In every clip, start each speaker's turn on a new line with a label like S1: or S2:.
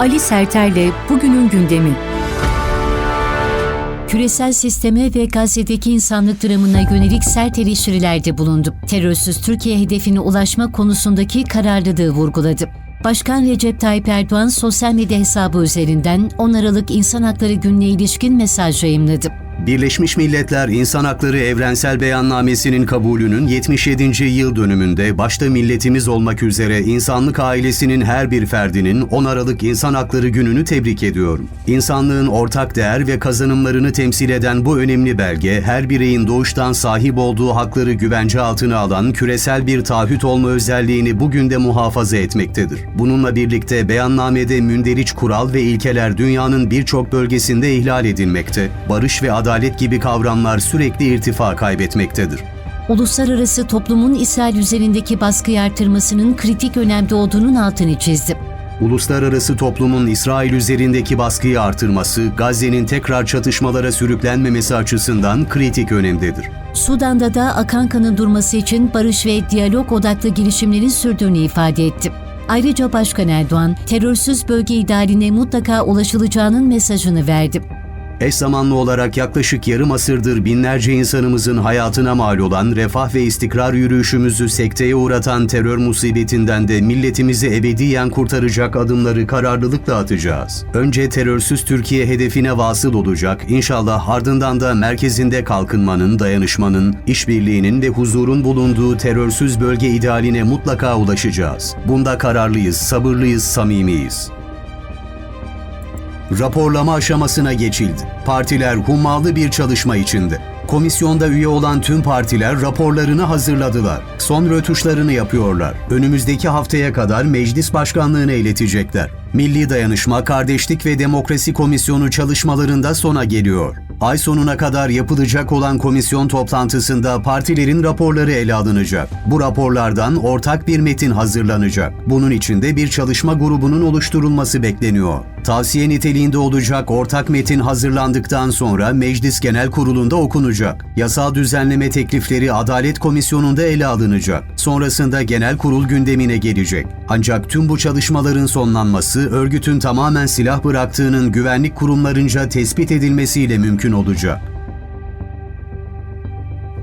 S1: Ali Serter'le bugünün gündemi. Küresel sisteme ve Gazze'deki insanlık dramına yönelik sert eleştirilerde bulundu. Terörsüz Türkiye hedefine ulaşma konusundaki kararlılığı vurguladı. Başkan Recep Tayyip Erdoğan sosyal medya hesabı üzerinden 10 Aralık İnsan Hakları Günü'ne ilişkin mesaj yayımladı.
S2: Birleşmiş Milletler İnsan Hakları Evrensel Beyannamesi'nin kabulünün 77. yıl dönümünde başta milletimiz olmak üzere insanlık ailesinin her bir ferdinin 10 Aralık İnsan Hakları Günü'nü tebrik ediyorum. İnsanlığın ortak değer ve kazanımlarını temsil eden bu önemli belge, her bireyin doğuştan sahip olduğu hakları güvence altına alan küresel bir taahhüt olma özelliğini bugün de muhafaza etmektedir. Bununla birlikte beyannamede münderiç kural ve ilkeler dünyanın birçok bölgesinde ihlal edilmekte, barış ve adalet gibi kavramlar sürekli irtifa kaybetmektedir.
S1: Uluslararası toplumun İsrail üzerindeki baskıyı artırmasının kritik önemde olduğunun altını çizdi.
S2: Uluslararası toplumun İsrail üzerindeki baskıyı artırması, Gazze'nin tekrar çatışmalara sürüklenmemesi açısından kritik önemdedir.
S1: Sudan'da da akan kanın durması için barış ve diyalog odaklı girişimlerin sürdüğünü ifade etti. Ayrıca Başkan Erdoğan, terörsüz bölge idealine mutlaka ulaşılacağının mesajını verdi.
S2: Eş zamanlı olarak yaklaşık yarım asırdır binlerce insanımızın hayatına mal olan refah ve istikrar yürüyüşümüzü sekteye uğratan terör musibetinden de milletimizi ebediyen kurtaracak adımları kararlılıkla atacağız. Önce terörsüz Türkiye hedefine vasıl olacak, inşallah ardından da merkezinde kalkınmanın, dayanışmanın, işbirliğinin ve huzurun bulunduğu terörsüz bölge idealine mutlaka ulaşacağız. Bunda kararlıyız, sabırlıyız, samimiyiz. Raporlama aşamasına geçildi. Partiler hummalı bir çalışma içinde. Komisyonda üye olan tüm partiler raporlarını hazırladılar. Son rötuşlarını yapıyorlar. Önümüzdeki haftaya kadar meclis başkanlığına iletecekler. Milli Dayanışma, Kardeşlik ve Demokrasi Komisyonu çalışmalarında sona geliyor. Ay sonuna kadar yapılacak olan komisyon toplantısında partilerin raporları ele alınacak. Bu raporlardan ortak bir metin hazırlanacak. Bunun için de bir çalışma grubunun oluşturulması bekleniyor. Tavsiye niteliğinde olacak ortak metin hazırlandıktan sonra Meclis Genel Kurulu'nda okunacak. Yasal düzenleme teklifleri Adalet Komisyonu'nda ele alınacak. Sonrasında Genel Kurul gündemine gelecek. Ancak tüm bu çalışmaların sonlanması örgütün tamamen silah bıraktığının güvenlik kurumlarınca tespit edilmesiyle mümkün olacak.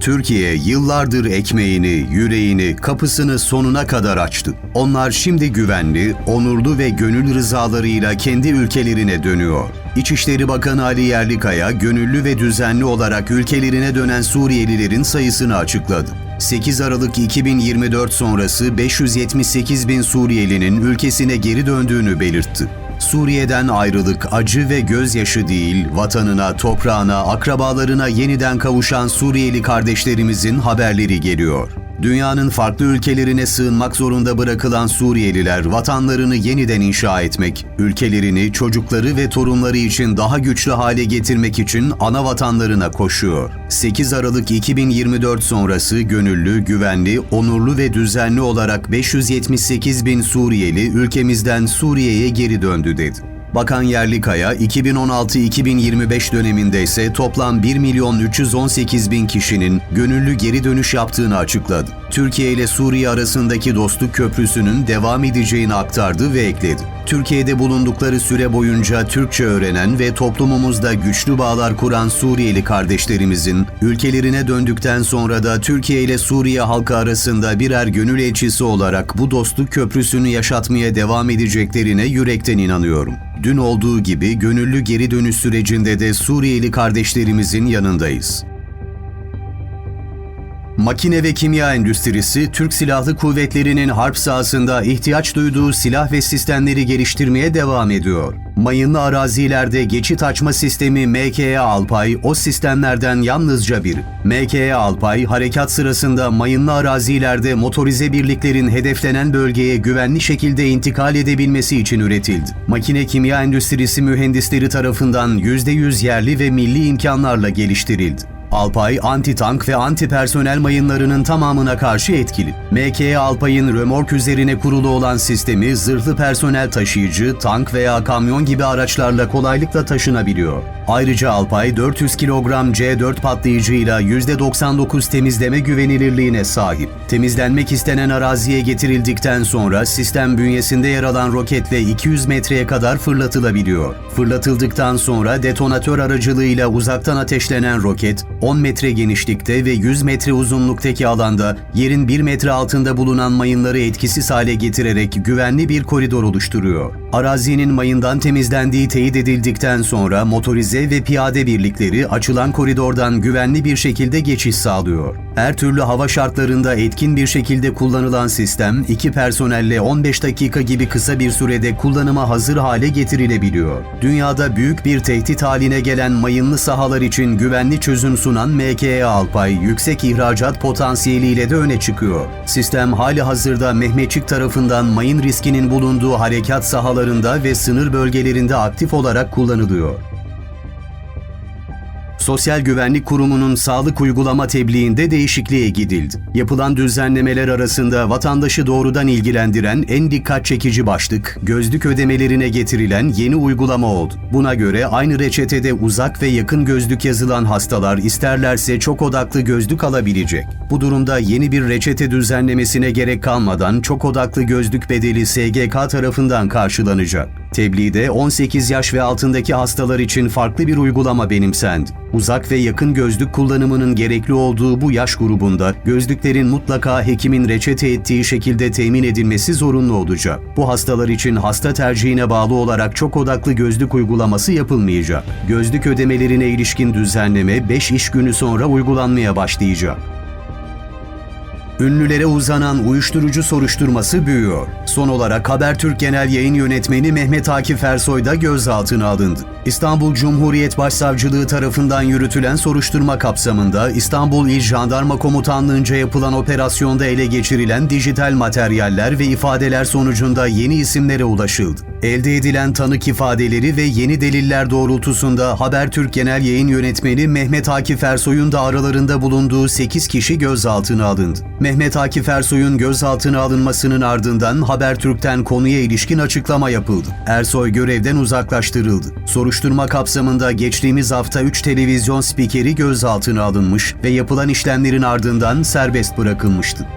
S2: Türkiye yıllardır ekmeğini, yüreğini, kapısını sonuna kadar açtı. Onlar şimdi güvenli, onurlu ve gönül rızalarıyla kendi ülkelerine dönüyor. İçişleri Bakanı Ali Yerlikaya, gönüllü ve düzenli olarak ülkelerine dönen Suriyelilerin sayısını açıkladı. 8 Aralık 2024 sonrası 578 bin Suriyelinin ülkesine geri döndüğünü belirtti. Suriye'den ayrılık acı ve gözyaşı değil, vatanına, toprağına, akrabalarına yeniden kavuşan Suriyeli kardeşlerimizin haberleri geliyor. Dünyanın farklı ülkelerine sığınmak zorunda bırakılan Suriyeliler vatanlarını yeniden inşa etmek, ülkelerini, çocukları ve torunları için daha güçlü hale getirmek için ana vatanlarına koşuyor. 8 Aralık 2024 sonrası gönüllü, güvenli, onurlu ve düzenli olarak 578 bin Suriyeli ülkemizden Suriye'ye geri döndü dedi. Bakan Yerlikaya 2016-2025 döneminde ise toplam 1 milyon 318 bin kişinin gönüllü geri dönüş yaptığını açıkladı. Türkiye ile Suriye arasındaki dostluk köprüsünün devam edeceğini aktardı ve ekledi. Türkiye'de bulundukları süre boyunca Türkçe öğrenen ve toplumumuzda güçlü bağlar kuran Suriyeli kardeşlerimizin ülkelerine döndükten sonra da Türkiye ile Suriye halkı arasında birer gönül elçisi olarak bu dostluk köprüsünü yaşatmaya devam edeceklerine yürekten inanıyorum. Dün olduğu gibi gönüllü geri dönüş sürecinde de Suriyeli kardeşlerimizin yanındayız. Makine ve kimya endüstrisi, Türk Silahlı Kuvvetleri'nin harp sahasında ihtiyaç duyduğu silah ve sistemleri geliştirmeye devam ediyor. Mayınlı arazilerde geçit açma sistemi MKE Alpay o sistemlerden yalnızca biri. MKE Alpay, harekat sırasında mayınlı arazilerde motorize birliklerin hedeflenen bölgeye güvenli şekilde intikal edebilmesi için üretildi. Makine kimya endüstrisi mühendisleri tarafından %100 yerli ve milli imkanlarla geliştirildi. Alpay, anti-tank ve anti-personel mayınlarının tamamına karşı etkili. MK Alpay'ın römork üzerine kurulu olan sistemi zırhlı personel taşıyıcı, tank veya kamyon gibi araçlarla kolaylıkla taşınabiliyor. Ayrıca Alpay 400 kilogram C4 patlayıcıyla %99 temizleme güvenilirliğine sahip. Temizlenmek istenen araziye getirildikten sonra sistem bünyesinde yer alan roketle 200 metreye kadar fırlatılabiliyor. Fırlatıldıktan sonra detonatör aracılığıyla uzaktan ateşlenen roket 10 metre genişlikte ve 100 metre uzunluktaki alanda yerin 1 metre altında bulunan mayınları etkisiz hale getirerek güvenli bir koridor oluşturuyor. Arazinin mayından temizlendiği teyit edildikten sonra motorize ve piyade birlikleri açılan koridordan güvenli bir şekilde geçiş sağlıyor. Her türlü hava şartlarında etkin bir şekilde kullanılan sistem iki personelle 15 dakika gibi kısa bir sürede kullanıma hazır hale getirilebiliyor. Dünyada büyük bir tehdit haline gelen mayınlı sahalar için güvenli çözüm sunan MKE Alpay yüksek ihracat potansiyeliyle de öne çıkıyor. Sistem hali hazırda Mehmetçik tarafından mayın riskinin bulunduğu harekat sahalarında ve sınır bölgelerinde aktif olarak kullanılıyor. Sosyal Güvenlik Kurumu'nun sağlık uygulama tebliğinde değişikliğe gidildi. Yapılan düzenlemeler arasında vatandaşı doğrudan ilgilendiren en dikkat çekici başlık, gözlük ödemelerine getirilen yeni uygulama oldu. Buna göre aynı reçetede uzak ve yakın gözlük yazılan hastalar isterlerse çok odaklı gözlük alabilecek. Bu durumda yeni bir reçete düzenlemesine gerek kalmadan çok odaklı gözlük bedeli SGK tarafından karşılanacak. Tebliğde 18 yaş ve altındaki hastalar için farklı bir uygulama benimsendi. Uzak ve yakın gözlük kullanımının gerekli olduğu bu yaş grubunda gözlüklerin mutlaka hekimin reçete ettiği şekilde temin edilmesi zorunlu olacak. Bu hastalar için hasta tercihine bağlı olarak çok odaklı gözlük uygulaması yapılmayacak. Gözlük ödemelerine ilişkin düzenleme 5 iş günü sonra uygulanmaya başlayacak. Ünlülere uzanan uyuşturucu soruşturması büyüyor. Son olarak Habertürk Genel Yayın Yönetmeni Mehmet Akif Ersoy da gözaltına alındı. İstanbul Cumhuriyet Başsavcılığı tarafından yürütülen soruşturma kapsamında İstanbul İl Jandarma Komutanlığı'nca yapılan operasyonda ele geçirilen dijital materyaller ve ifadeler sonucunda yeni isimlere ulaşıldı. Elde edilen tanık ifadeleri ve yeni deliller doğrultusunda Habertürk Genel Yayın Yönetmeni Mehmet Akif Ersoy'un da aralarında bulunduğu 8 kişi gözaltına alındı. Mehmet Akif Ersoy'un gözaltına alınmasının ardından Habertürk'ten konuya ilişkin açıklama yapıldı. Ersoy görevden uzaklaştırıldı. Soruşturma kapsamında geçtiğimiz hafta 3 televizyon spikeri gözaltına alınmış ve yapılan işlemlerin ardından serbest bırakılmıştı.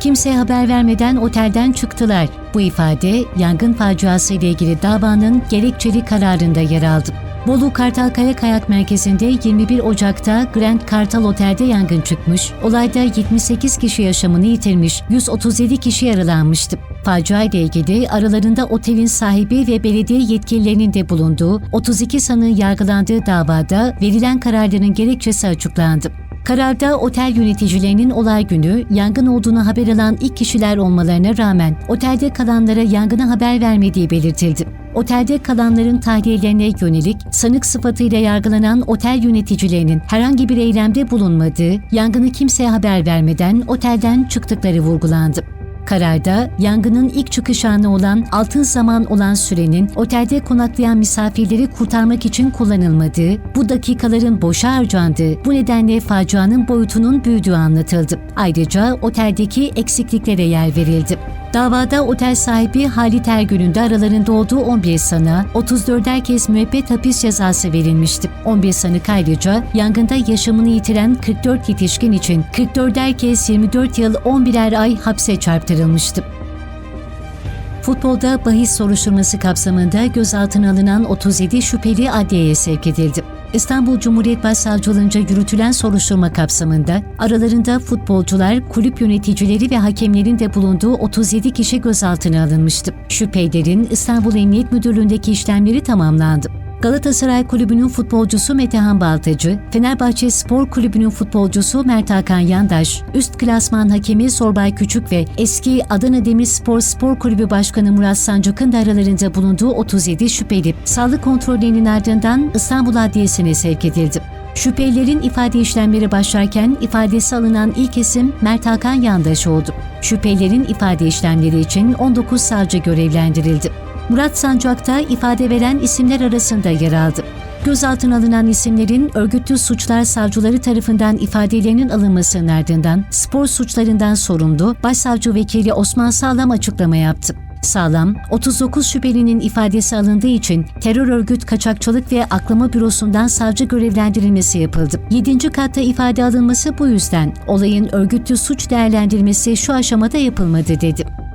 S1: Kimseye haber vermeden otelden çıktılar. Bu ifade yangın faciası ile ilgili davanın gerekçeli kararında yer aldı. Bolu Kartalkaya Kayak Merkezi'nde 21 Ocak'ta Grand Kartal Otel'de yangın çıkmış. Olayda 78 kişi yaşamını yitirmiş, 137 kişi yaralanmıştı. Facia ile ilgili aralarında otelin sahibi ve belediye yetkililerinin de bulunduğu 32 sanığın yargılandığı davada verilen kararların gerekçesi açıklandı. Kararda otel yöneticilerinin olay günü yangın olduğunu haber alan ilk kişiler olmalarına rağmen otelde kalanlara yangına haber vermediği belirtildi. Otelde kalanların tahliyelerine yönelik sanık sıfatıyla yargılanan otel yöneticilerinin herhangi bir eylemde bulunmadığı, yangını kimseye haber vermeden otelden çıktıkları vurgulandı. Kararda yangının ilk çıkış anı olan altın zaman olan sürenin otelde konaklayan misafirleri kurtarmak için kullanılmadığı, bu dakikaların boşa harcandığı, bu nedenle facianın boyutunun büyüdüğü anlatıldı. Ayrıca oteldeki eksikliklere yer verildi. Davada otel sahibi Halit Ergün'ün de aralarında olduğu 11 sana 34'er kez müebbet hapis cezası verilmişti. 11 sanık ayrıca yangında yaşamını yitiren 44 yetişkin için 44'er kez 24 yıl 11'er ay hapse çarptırılmıştı. Futbolda bahis soruşturması kapsamında gözaltına alınan 37 şüpheli adliyeye sevk edildi. İstanbul Cumhuriyet Başsavcılığınca yürütülen soruşturma kapsamında aralarında futbolcular, kulüp yöneticileri ve hakemlerin de bulunduğu 37 kişi gözaltına alınmıştı. Şüphelilerin İstanbul Emniyet Müdürlüğü'ndeki işlemleri tamamlandı. Galatasaray Kulübü'nün futbolcusu Metehan Baltacı, Fenerbahçe Spor Kulübü'nün futbolcusu Mert Hakan Yandaş, üst klasman hakemi Sorbay Küçük ve eski Adana Demirspor Spor Kulübü Başkanı Murat Sancak'ın da aralarında bulunduğu 37 şüpheli, sağlık kontrollerinin ardından İstanbul Adliyesi'ne sevk edildi. Şüphelilerin ifade işlemleri başlarken ifadesi alınan ilk isim Mert Hakan Yandaş oldu. Şüphelilerin ifade işlemleri için 19 savcı görevlendirildi. Murat Sancak da ifade veren isimler arasında yer aldı. Gözaltına alınan isimlerin örgütlü suçlar savcıları tarafından ifadelerinin alınmasının ardından spor suçlarından sorumlu Başsavcı Vekili Osman Sağlam açıklama yaptı. Sağlam, 39 şüphelinin ifadesi alındığı için terör örgüt kaçakçılık ve aklama bürosundan savcı görevlendirilmesi yapıldı. 7. katta ifade alınması bu yüzden olayın örgütlü suç değerlendirmesi şu aşamada yapılmadı dedi.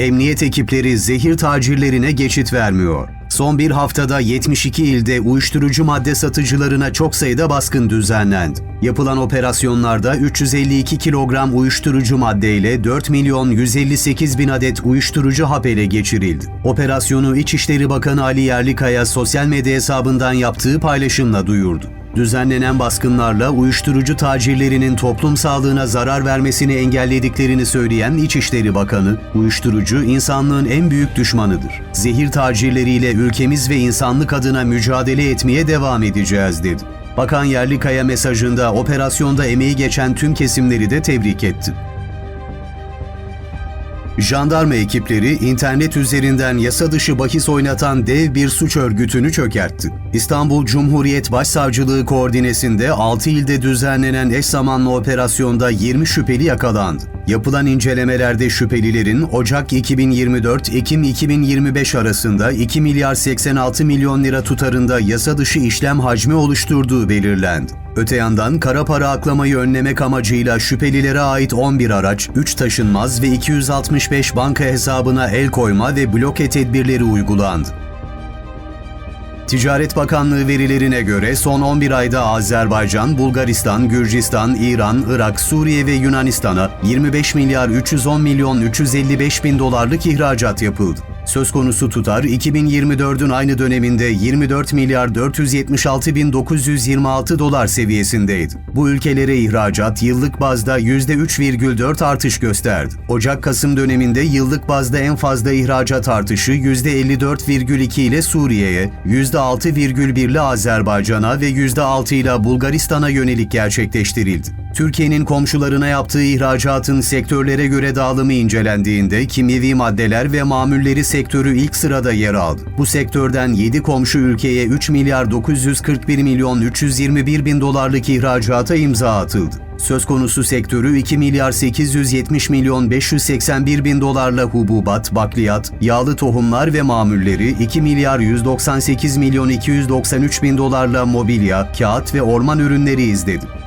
S2: Emniyet ekipleri zehir tacirlerine geçit vermiyor. Son bir haftada 72 ilde uyuşturucu madde satıcılarına çok sayıda baskın düzenlendi. Yapılan operasyonlarda 352 kilogram uyuşturucu madde ile 4 milyon 158 bin adet uyuşturucu hap ele geçirildi. Operasyonu İçişleri Bakanı Ali Yerlikaya sosyal medya hesabından yaptığı paylaşımla duyurdu. Düzenlenen baskınlarla uyuşturucu tacirlerinin toplum sağlığına zarar vermesini engellediklerini söyleyen İçişleri Bakanı, uyuşturucu insanlığın en büyük düşmanıdır. Zehir tacirleriyle ülkemiz ve insanlık adına mücadele etmeye devam edeceğiz dedi. Bakan Yerlikaya mesajında operasyonda emeği geçen tüm kesimleri de tebrik etti. Jandarma ekipleri internet üzerinden yasa dışı bahis oynatan dev bir suç örgütünü çökertti. İstanbul Cumhuriyet Başsavcılığı koordinesinde 6 ilde düzenlenen eş zamanlı operasyonda 20 şüpheli yakalandı. Yapılan incelemelerde şüphelilerin Ocak 2024-Ekim 2025 arasında 2 milyar 86 milyon lira tutarında yasa dışı işlem hacmi oluşturduğu belirlendi. Öte yandan kara para aklamayı önlemek amacıyla şüphelilere ait 11 araç, 3 taşınmaz ve 265 banka hesabına el koyma ve bloke tedbirleri uygulandı. Ticaret Bakanlığı verilerine göre son 11 ayda Azerbaycan, Bulgaristan, Gürcistan, İran, Irak, Suriye ve Yunanistan'a 25 milyar 310 milyon 355 bin dolarlık ihracat yapıldı. Söz konusu tutar 2024'ün aynı döneminde 24 milyar 476 bin 926 dolar seviyesindeydi. Bu ülkelere ihracat yıllık bazda %3,4 artış gösterdi. Ocak-Kasım döneminde yıllık bazda en fazla ihracat artışı %54,2 ile Suriye'ye, %6,1 ile Azerbaycan'a ve %6 ile Bulgaristan'a yönelik gerçekleştirildi. Türkiye'nin komşularına yaptığı ihracatın sektörlere göre dağılımı incelendiğinde kimyevi maddeler ve mamulleri sektörü ilk sırada yer aldı. Bu sektörden 7 komşu ülkeye 3 milyar 941 milyon 321 bin dolarlık ihracata imza atıldı. Söz konusu sektörü 2 milyar 870 milyon 581 bin dolarla hububat, bakliyat, yağlı tohumlar ve mamulleri 2 milyar 198 milyon 293 bin dolarla mobilya, kağıt ve orman ürünleri izledi.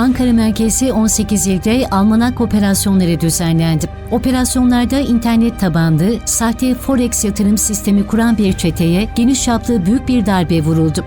S1: Ankara merkezi 18 ilde almanak operasyonları düzenlendi. Operasyonlarda internet tabanlı, sahte forex yatırım sistemi kuran bir çeteye geniş çaplı büyük bir darbe vuruldu.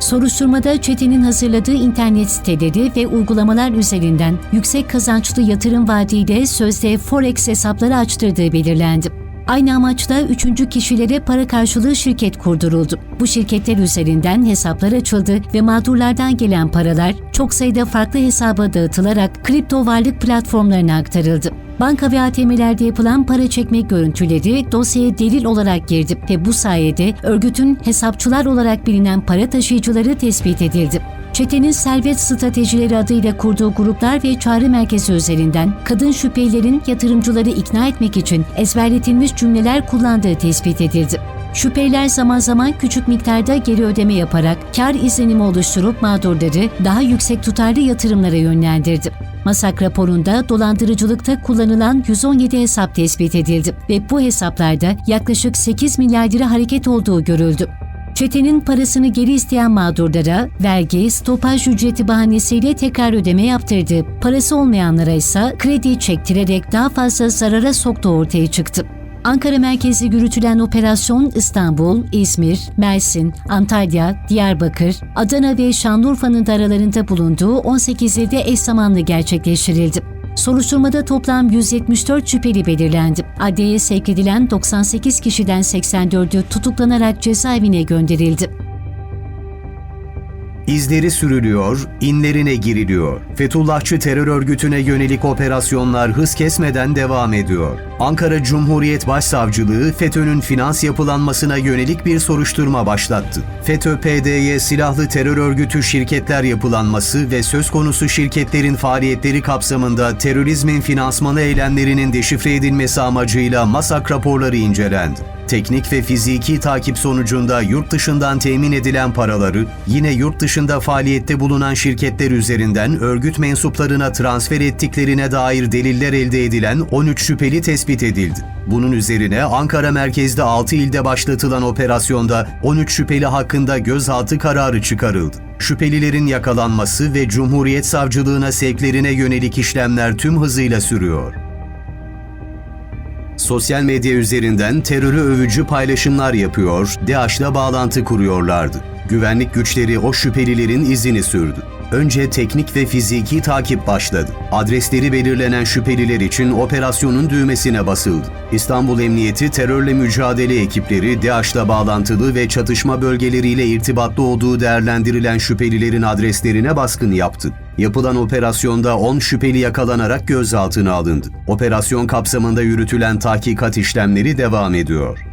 S1: Soruşturmada çetenin hazırladığı internet siteleri ve uygulamalar üzerinden yüksek kazançlı yatırım vaadiyle sözde forex hesapları açtırdığı belirlendi. Aynı amaçla üçüncü kişilere para karşılığı şirket kurduruldu. Bu şirketler üzerinden hesaplar açıldı ve mağdurlardan gelen paralar çok sayıda farklı hesaba dağıtılarak kripto varlık platformlarına aktarıldı. Banka ve ATM'lerde yapılan para çekme görüntüleri dosyaya delil olarak girdi ve bu sayede örgütün hesapçılar olarak bilinen para taşıyıcıları tespit edildi. Çetenin servet stratejileri adıyla kurduğu gruplar ve çağrı merkezi üzerinden kadın şüphelilerin yatırımcıları ikna etmek için ezberletilmiş cümleler kullandığı tespit edildi. Şüpheliler zaman zaman küçük miktarda geri ödeme yaparak kar izlenimi oluşturup mağdurları daha yüksek tutarlı yatırımlara yönlendirdi. Masak raporunda dolandırıcılıkta kullanılan 117 hesap tespit edildi ve bu hesaplarda yaklaşık 8 milyar lira hareket olduğu görüldü. Çetenin parasını geri isteyen mağdurlara vergi, stopaj ücreti bahanesiyle tekrar ödeme yaptırdı. Parası olmayanlara ise kredi çektirerek daha fazla zarara soktuğu ortaya çıktı. Ankara merkezli yürütülen operasyon İstanbul, İzmir, Mersin, Antalya, Diyarbakır, Adana ve Şanlıurfa'nın da aralarında bulunduğu 18 ilde eş zamanlı gerçekleştirildi. Soruşturmada toplam 174 şüpheli belirlendi. Adliyeye sevk edilen 98 kişiden 84'ü tutuklanarak cezaevine gönderildi.
S2: İzleri sürülüyor, inlerine giriliyor. Fethullahçı terör örgütüne yönelik operasyonlar hız kesmeden devam ediyor. Ankara Cumhuriyet Başsavcılığı FETÖ'nün finans yapılanmasına yönelik bir soruşturma başlattı. FETÖ-PDY silahlı terör örgütü şirketler yapılanması ve söz konusu şirketlerin faaliyetleri kapsamında terörizmin finansmanı eylemlerinin deşifre edilmesi amacıyla MASAK raporları incelendi. Teknik ve fiziki takip sonucunda yurt dışından temin edilen paraları yine yurt dışında faaliyette bulunan şirketler üzerinden örgüt mensuplarına transfer ettiklerine dair deliller elde edilen 13 şüpheli tespit edildi. Bunun üzerine Ankara merkezde 6 ilde başlatılan operasyonda 13 şüpheli hakkında gözaltı kararı çıkarıldı. Şüphelilerin yakalanması ve Cumhuriyet Savcılığına sevklerine yönelik işlemler tüm hızıyla sürüyor. Sosyal medya üzerinden terörü övücü paylaşımlar yapıyor, DAEŞ'la bağlantı kuruyorlardı. Güvenlik güçleri o şüphelilerin izini sürdü. Önce teknik ve fiziki takip başladı. Adresleri belirlenen şüpheliler için operasyonun düğmesine basıldı. İstanbul Emniyeti terörle mücadele ekipleri DAEŞ'la bağlantılı ve çatışma bölgeleriyle irtibatlı olduğu değerlendirilen şüphelilerin adreslerine baskın yaptı. Yapılan operasyonda 10 şüpheli yakalanarak gözaltına alındı. Operasyon kapsamında yürütülen tahkikat işlemleri devam ediyor.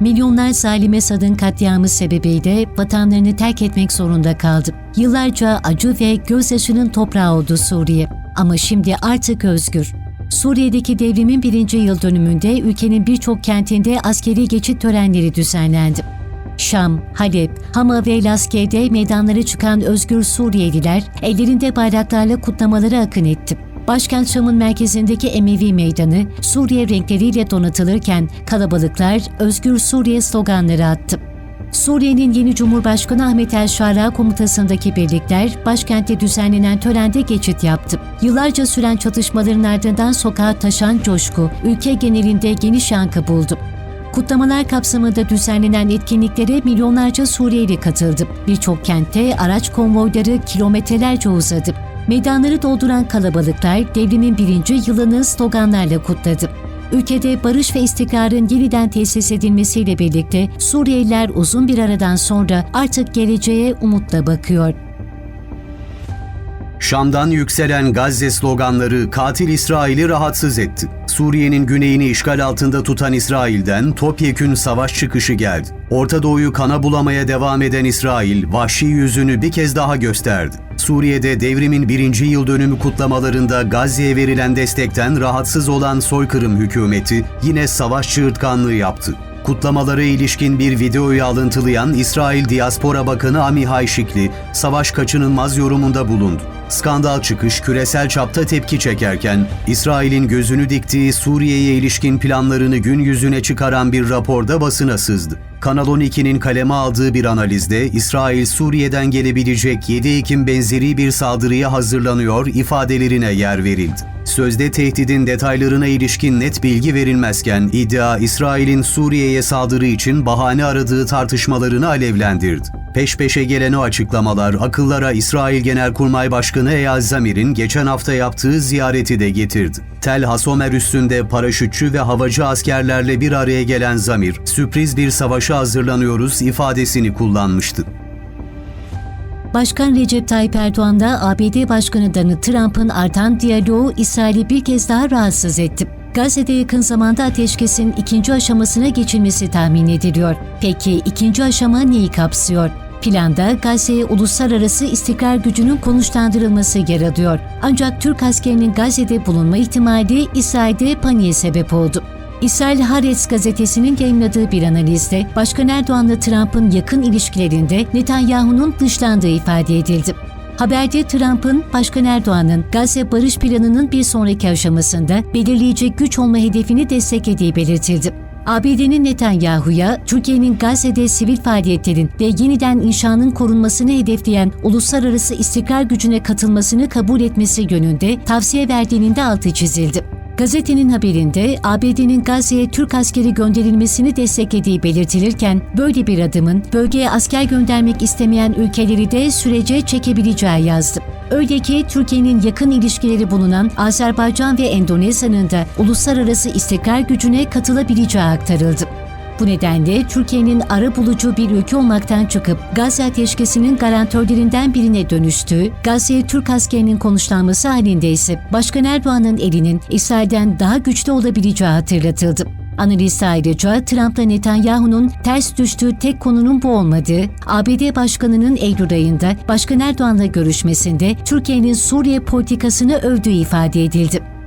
S1: Milyonlar Salime Sad'ın katliamı sebebiyle vatanlarını terk etmek zorunda kaldı. Yıllarca acı ve gözyaşının toprağı oldu Suriye. Ama şimdi artık özgür. Suriye'deki devrimin birinci yıl dönümünde ülkenin birçok kentinde askeri geçit törenleri düzenlendi. Şam, Halep, Hama ve Laske'de meydanlara çıkan özgür Suriyeliler ellerinde bayraklarla kutlamaları akın etti. Başkent Şam'ın merkezindeki Emevi Meydanı Suriye renkleriyle donatılırken kalabalıklar Özgür Suriye sloganları attı. Suriye'nin yeni Cumhurbaşkanı Ahmet El Şara komutasındaki birlikler başkentte düzenlenen törende geçit yaptı. Yıllarca süren çatışmaların ardından sokağa taşan coşku ülke genelinde geniş yankı buldu. Kutlamalar kapsamında düzenlenen etkinliklere milyonlarca Suriyeli katıldı. Birçok kentte araç konvoyları kilometrelerce uzadı. Meydanları dolduran kalabalıklar devrimin birinci yılını sloganlarla kutladı. Ülkede barış ve istikrarın yeniden tesis edilmesiyle birlikte Suriyeliler uzun bir aradan sonra artık geleceğe umutla bakıyor.
S2: Şam'dan yükselen Gazze sloganları katil İsrail'i rahatsız etti. Suriye'nin güneyini işgal altında tutan İsrail'den topyekün savaş çıkışı geldi. Orta Doğu'yu kana bulamaya devam eden İsrail, vahşi yüzünü bir kez daha gösterdi. Suriye'de devrimin birinci yıl dönümü kutlamalarında Gazze'ye verilen destekten rahatsız olan soykırım hükümeti yine savaş çığırtkanlığı yaptı. Kutlamalara ilişkin bir videoyu alıntılayan İsrail Diaspora Bakanı Amihai Şikli, savaş kaçınılmaz yorumunda bulundu. Skandal çıkış küresel çapta tepki çekerken, İsrail'in gözünü diktiği Suriye'ye ilişkin planlarını gün yüzüne çıkaran bir raporda basına sızdı. Kanal 12'nin kaleme aldığı bir analizde İsrail Suriye'den gelebilecek 7 Ekim benzeri bir saldırıya hazırlanıyor ifadelerine yer verildi. Sözde tehdidin detaylarına ilişkin net bilgi verilmezken iddia İsrail'in Suriye'ye saldırı için bahane aradığı tartışmalarını alevlendirdi. Peş peşe gelen o açıklamalar akıllara İsrail Genelkurmay Başkanı Eyal Zamir'in geçen hafta yaptığı ziyareti de getirdi. Tel Hasomer üstünde paraşütçü ve havacı askerlerle bir araya gelen Zamir, sürpriz bir savaşa hazırlanıyoruz ifadesini kullanmıştı.
S1: Başkan Recep Tayyip Erdoğan da ABD Başkanı Donald Trump'ın artan diyaloğu İsrail'i bir kez daha rahatsız etti. Gazze'de yakın zamanda ateşkesin ikinci aşamasına geçilmesi tahmin ediliyor. Peki ikinci aşama neyi kapsıyor? Planda Gazze'ye uluslararası istikrar gücünün konuşlandırılması yer alıyor. Ancak Türk askerinin Gazze'de bulunma ihtimali İsrail'de paniğe sebep oldu. İsrail Haaretz gazetesinin yayınladığı bir analizde Başkan Erdoğan'la Trump'ın yakın ilişkilerinde Netanyahu'nun dışlandığı ifade edildi. Haberde Trump'ın Başkan Erdoğan'ın Gazze barış planının bir sonraki aşamasında belirleyici güç olma hedefini desteklediği belirtildi. ABD'nin Netanyahu'ya Türkiye'nin Gazze'de sivil faaliyetlerin ve yeniden inşanın korunmasını hedefleyen uluslararası istikrar gücüne katılmasını kabul etmesi yönünde tavsiye verdiğinin de altı çizildi. Gazetenin haberinde ABD'nin Gazze'ye Türk askeri gönderilmesini desteklediği belirtilirken böyle bir adımın bölgeye asker göndermek istemeyen ülkeleri de sürece çekebileceği yazdı. Öyle ki Türkiye'nin yakın ilişkileri bulunan Azerbaycan ve Endonezya'nın da uluslararası istikrar gücüne katılabileceği aktarıldı. Bu nedenle Türkiye'nin ara bulucu bir ülke olmaktan çıkıp Gazze ateşkesinin garantörlerinden birine dönüştüğü, Gazze'ye Türk askerinin konuşlanması halinde ise Başkan Erdoğan'ın elinin İsrail'den daha güçlü olabileceği hatırlatıldı. Analist ayrıca Trump'la Netanyahu'nun ters düştüğü tek konunun bu olmadığı, ABD Başkanı'nın Eylül ayında Başkan Erdoğan'la görüşmesinde Türkiye'nin Suriye politikasını övdüğü ifade edildi.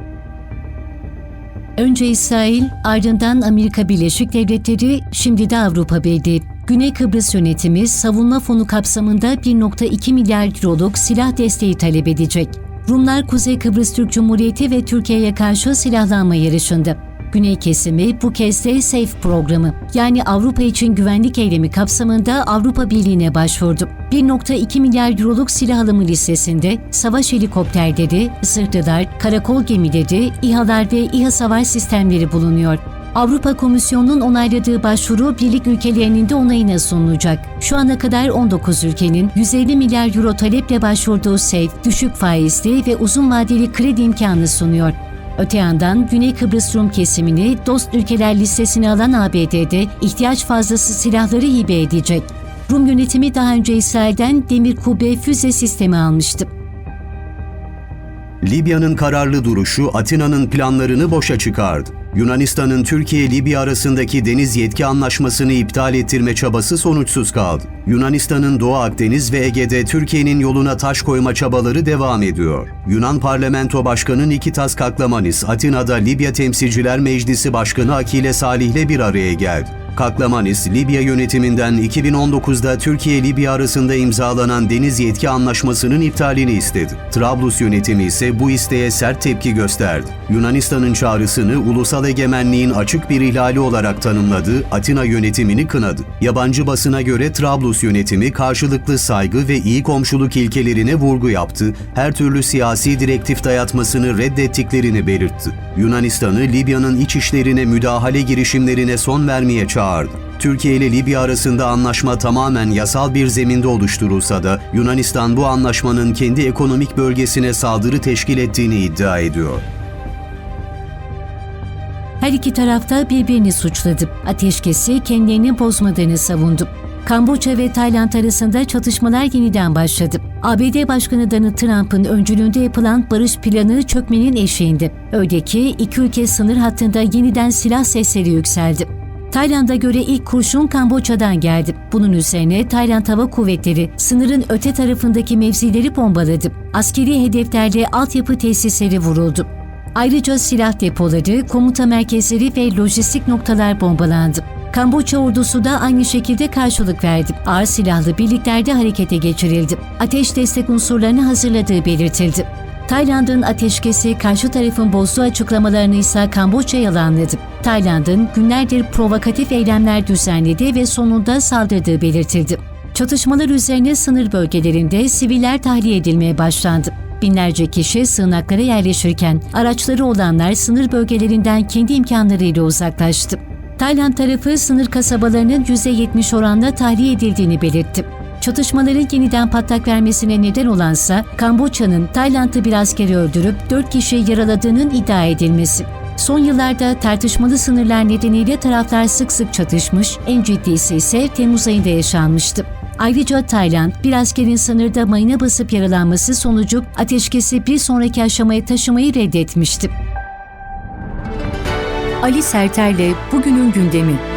S1: Önce İsrail, ardından Amerika Birleşik Devletleri, şimdi de Avrupa Birliği. Güney Kıbrıs yönetimi savunma fonu kapsamında 1.2 milyar euroluk silah desteği talep edecek. Rumlar Kuzey Kıbrıs Türk Cumhuriyeti ve Türkiye'ye karşı silahlanma yarışında. Güney kesimi bu kez de SAFE programı yani Avrupa için güvenlik eylemi kapsamında Avrupa Birliği'ne başvurdu. 1.2 milyar euroluk silah alımı listesinde savaş helikopterleri, sırtlılar, karakol gemileri, İHA'lar ve İHA savaş sistemleri bulunuyor. Avrupa Komisyonu'nun onayladığı başvuru birlik ülkelerinin de onayına sunulacak. Şu ana kadar 19 ülkenin 150 milyar euro taleple başvurduğu SAFE, düşük faizli ve uzun vadeli kredi imkanı sunuyor. Öte yandan Güney Kıbrıs Rum kesimini dost ülkeler listesine alan ABD'de ihtiyaç fazlası silahları hibe edecek. Rum yönetimi daha önce İsrail'den demir kubbe füze sistemi almıştı.
S2: Libya'nın kararlı duruşu Atina'nın planlarını boşa çıkardı. Yunanistan'ın Türkiye-Libya arasındaki deniz yetki anlaşmasını iptal ettirme çabası sonuçsuz kaldı. Yunanistan'ın Doğu Akdeniz ve Ege'de Türkiye'nin yoluna taş koyma çabaları devam ediyor. Yunan Parlamento Başkanı Nikitas Kaklamanis, Atina'da Libya Temsilciler Meclisi Başkanı Akile Salih'le bir araya geldi. Kaklamanis, Libya yönetiminden 2019'da Türkiye-Libya arasında imzalanan deniz yetki anlaşmasının iptalini istedi. Trablus yönetimi ise bu isteğe sert tepki gösterdi. Yunanistan'ın çağrısını ulusal egemenliğin açık bir ihlali olarak tanımladı, Atina yönetimini kınadı. Yabancı basına göre Trablus yönetimi karşılıklı saygı ve iyi komşuluk ilkelerine vurgu yaptı, her türlü siyasi direktif dayatmasını reddettiklerini belirtti. Yunanistan'ı Libya'nın iç işlerine müdahale girişimlerine son vermeye çağırdı. Türkiye ile Libya arasında anlaşma tamamen yasal bir zeminde oluşturulsa da Yunanistan bu anlaşmanın kendi ekonomik bölgesine saldırı teşkil ettiğini iddia ediyor.
S1: Her iki tarafta birbirini suçladı. Ateşkesi kendilerini bozmadığını savundu. Kamboçya ve Tayland arasında çatışmalar yeniden başladı. ABD Başkanı Donald Trump'ın öncülüğünde yapılan barış planı çökmenin eşiğinde. Öyle ki iki ülke sınır hattında yeniden silah sesleri yükseldi. Tayland'a göre ilk kurşun Kamboçya'dan geldi. Bunun üzerine Tayland Hava Kuvvetleri sınırın öte tarafındaki mevzileri bombaladı. Askeri hedeflerle altyapı tesisleri vuruldu. Ayrıca silah depoları, komuta merkezleri ve lojistik noktalar bombalandı. Kamboçya ordusu da aynı şekilde karşılık verdi. Ağır silahlı birliklerde harekete geçirildi. Ateş destek unsurlarını hazırladığı belirtildi. Tayland'ın ateşkesi karşı tarafın bozduğu açıklamalarını ise Kamboçya yalanladı. Tayland'ın günlerdir provokatif eylemler düzenlediği ve sonunda saldırdığı belirtildi. Çatışmalar üzerine sınır bölgelerinde siviller tahliye edilmeye başlandı. Binlerce kişi sığınaklara yerleşirken araçları olanlar sınır bölgelerinden kendi imkanlarıyla uzaklaştı. Tayland tarafı sınır kasabalarının %70 oranla tahliye edildiğini belirtti. Çatışmaların yeniden patlak vermesine neden olansa Kamboçya'nın Tayland'ı bir askeri öldürüp 4 kişi yaraladığının iddia edilmesi. Son yıllarda tartışmalı sınırlar nedeniyle taraflar sık sık çatışmış, en ciddisi ise Temmuz ayında yaşanmıştı. Ayrıca Tayland, bir askerin sınırda mayına basıp yaralanması sonucu ateşkesi bir sonraki aşamaya taşımayı reddetmişti.
S3: Ali Serter'le Bugünün Gündemi